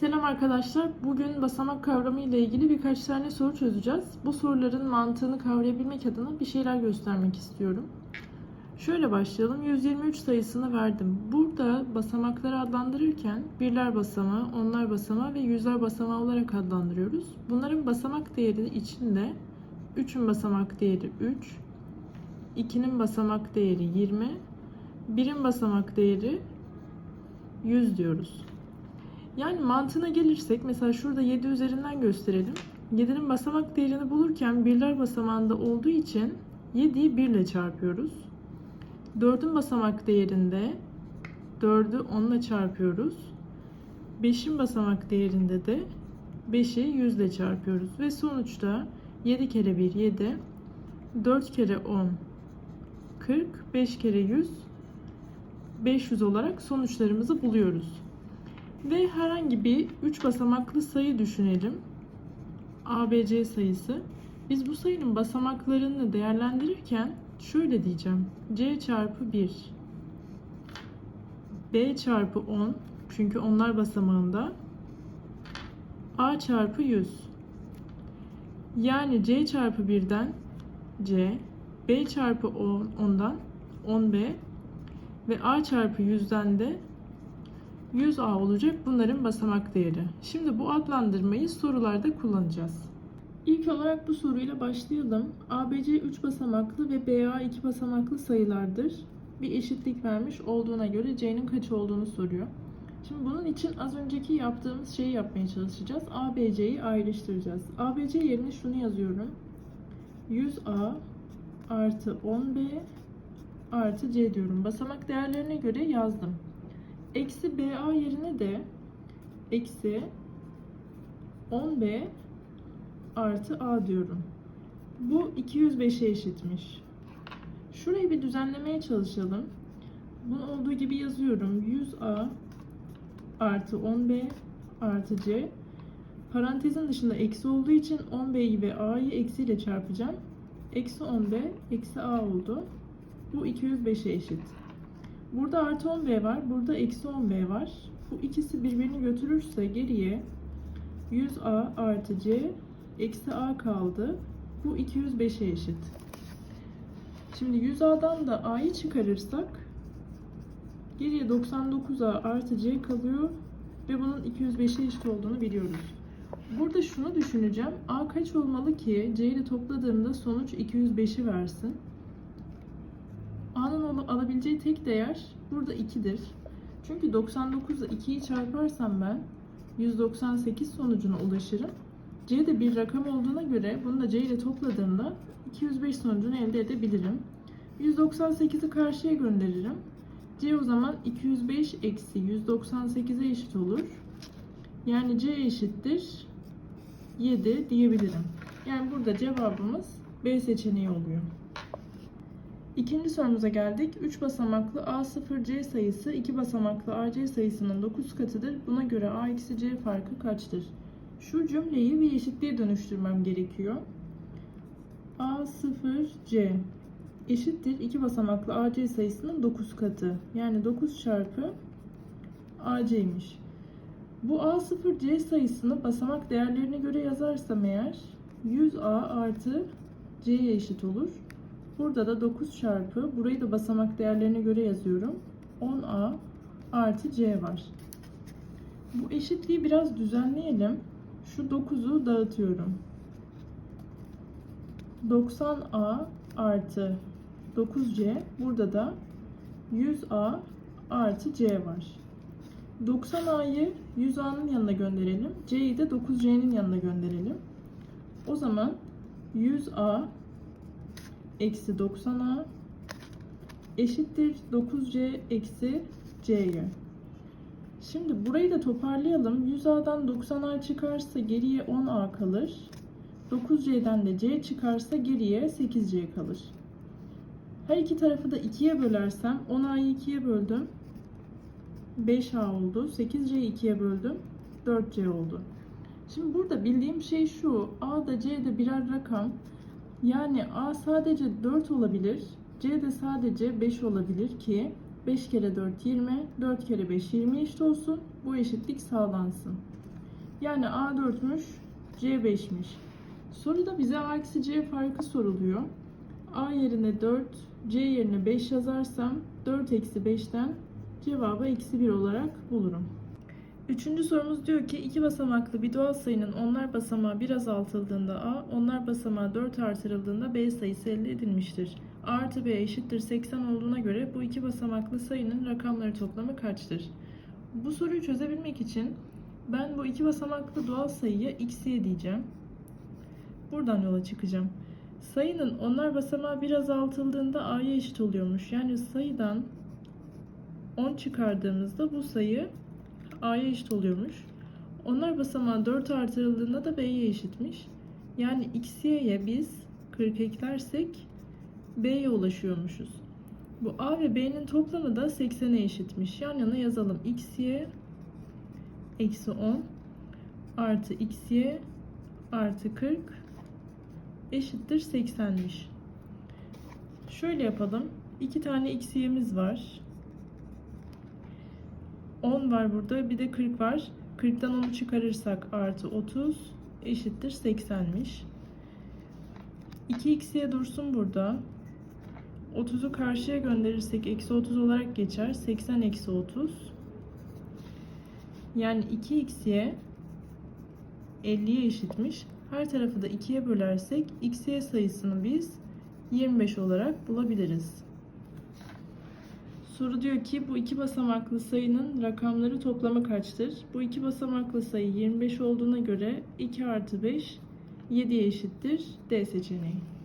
Selam arkadaşlar. Bugün basamak kavramı ile ilgili birkaç tane soru çözeceğiz. Bu soruların mantığını kavrayabilmek adına bir şeyler göstermek istiyorum. Şöyle başlayalım. 123 sayısını verdim. Burada basamakları adlandırırken birler basamağı, onlar basamağı ve yüzler basamağı olarak adlandırıyoruz. Bunların basamak değeri içinde 3'ün basamak değeri 3, 2'nin basamak değeri 20, 1'in basamak değeri 100 diyoruz. Yani mantığına gelirsek mesela şurada 7 üzerinden gösterelim. 7'nin basamak değerini bulurken birler basamağında olduğu için 7'yi 1 ile çarpıyoruz. 4'ün basamak değerinde 4'ü 10 ile çarpıyoruz. 5'in basamak değerinde de 5'i 100 ile çarpıyoruz. Ve sonuçta 7 kere 1 7, 4 kere 10 40, 5 kere 100 500 olarak sonuçlarımızı buluyoruz. Ve herhangi bir 3 basamaklı sayı düşünelim. ABC sayısı. Biz bu sayının basamaklarını değerlendirirken şöyle diyeceğim. C çarpı 1. B çarpı 10. Çünkü onlar basamağında. A çarpı 100. Yani C çarpı 1'den C. B çarpı 10'dan 10B. Ve A çarpı 100'den de 100A olacak bunların basamak değeri. Şimdi bu adlandırmayı sorularda kullanacağız. İlk olarak bu soruyla başlayalım. ABC 3 basamaklı ve BA 2 basamaklı sayılardır. Bir eşitlik vermiş olduğuna göre C'nin kaç olduğunu soruyor. Şimdi bunun için az önceki yaptığımız şeyi yapmaya çalışacağız. ABC'yi ayrıştıracağız. ABC yerine şunu yazıyorum. 100A artı 10B artı C diyorum. Basamak değerlerine göre yazdım. Eksi BA yerine de eksi 10B artı A diyorum. Bu 205'e eşitmiş. Şurayı bir düzenlemeye çalışalım. Bunu olduğu gibi yazıyorum. 100A artı 10B artı C. Parantezin dışında eksi olduğu için 10B'yi ve A'yı eksiyle çarpacağım. Eksi 10B eksi A oldu. Bu 205'e eşit. Burada artı 10B var. Burada eksi 10B var. Bu ikisi birbirini götürürse geriye 100A artı C eksi A kaldı. Bu 205'e eşit. Şimdi 100A'dan da A'yı çıkarırsak geriye 99A artı C kalıyor ve bunun 205'e eşit olduğunu biliyoruz. Burada şunu düşüneceğim. A kaç olmalı ki C ile topladığımda sonuç 205'i versin? Alabileceği tek değer burada 2'dir. Çünkü 99 ile 2'yi çarparsam ben 198 sonucuna ulaşırım. C de bir rakam olduğuna göre bunu da C ile topladığımda 205 sonucunu elde edebilirim. 198'i karşıya gönderirim. C o zaman 205 eksi 198'e eşit olur. Yani C eşittir 7 diyebilirim. Yani burada cevabımız B seçeneği oluyor. İkinci sorumuza geldik. 3 basamaklı A0C sayısı 2 basamaklı AC sayısının 9 katıdır. Buna göre A eksi C farkı kaçtır? Şu cümleyi bir eşitliğe dönüştürmem gerekiyor. A0C eşittir 2 basamaklı AC sayısının 9 katı. Yani 9 çarpı AC'ymiş. Bu A0C sayısını basamak değerlerine göre yazarsam eğer 100A artı C'ye eşit olur. Burada da 9 çarpı, burayı da basamak değerlerine göre yazıyorum. 10A artı C var. Bu eşitliği biraz düzenleyelim. Şu 9'u dağıtıyorum. 90A artı 9C. Burada da 100A artı C var. 90A'yı 100A'nın yanına gönderelim. C'yi de 9C'nin yanına gönderelim. O zaman 100A eksi 90A eşittir 9C eksi C'ye. Şimdi burayı da toparlayalım. 100A'dan 90A çıkarsa geriye 10A kalır. 9C'den de C çıkarsa geriye 8C kalır. Her iki tarafı da 2'ye bölersem 10A'yı 2'ye böldüm. 5A oldu. 8C'yi 2'ye böldüm. 4C oldu. Şimdi burada bildiğim şey şu. A da C de birer rakam. Yani A sadece 4 olabilir. C de sadece 5 olabilir ki 5 kere 4 20, 4 kere 5 20 eşit olsun. Bu eşitlik sağlansın. Yani A 4'müş, C 5'miş. Soruda bize A eksi C farkı soruluyor. A yerine 4, C yerine 5 yazarsam 4 eksi 5'ten cevabı eksi 1 olarak bulurum. Üçüncü sorumuz diyor ki iki basamaklı bir doğal sayının onlar basamağı bir azaltıldığında A, onlar basamağı 4 artırıldığında B sayısı elde edilmiştir. A artı B eşittir 80 olduğuna göre bu iki basamaklı sayının rakamları toplamı kaçtır? Bu soruyu çözebilmek için ben bu iki basamaklı doğal sayıya x'ye diyeceğim. Buradan yola çıkacağım. Sayının onlar basamağı bir azaltıldığında a'ya eşit oluyormuş. Yani sayıdan 10 çıkardığımızda bu sayı a'ya eşit oluyormuş. Onlar basamağı 4 artırıldığında da b'ye eşitmiş. Yani x'ye biz 40 eklersek b'ye ulaşıyormuşuz. Bu a ve b'nin toplamı da 80'e eşitmiş. Yan yana yazalım. xy eksi 10 artı xy artı 40 eşittir 80'miş. Şöyle yapalım. İki tane x'y'miz var. 10 var burada. Bir de 40 var. 40'tan 10'u çıkarırsak artı 30 eşittir 80'miş. 2x'ye dursun burada. 30'u karşıya gönderirsek eksi 30 olarak geçer. 80 eksi 30. Yani 2x'ye 50'ye eşitmiş. Her tarafı da 2'ye bölersek x'ye sayısını biz 25 olarak bulabiliriz. Soru diyor ki bu iki basamaklı sayının rakamları toplamı kaçtır? Bu iki basamaklı sayı 25 olduğuna göre 2 artı 5 7'ye eşittir D seçeneği.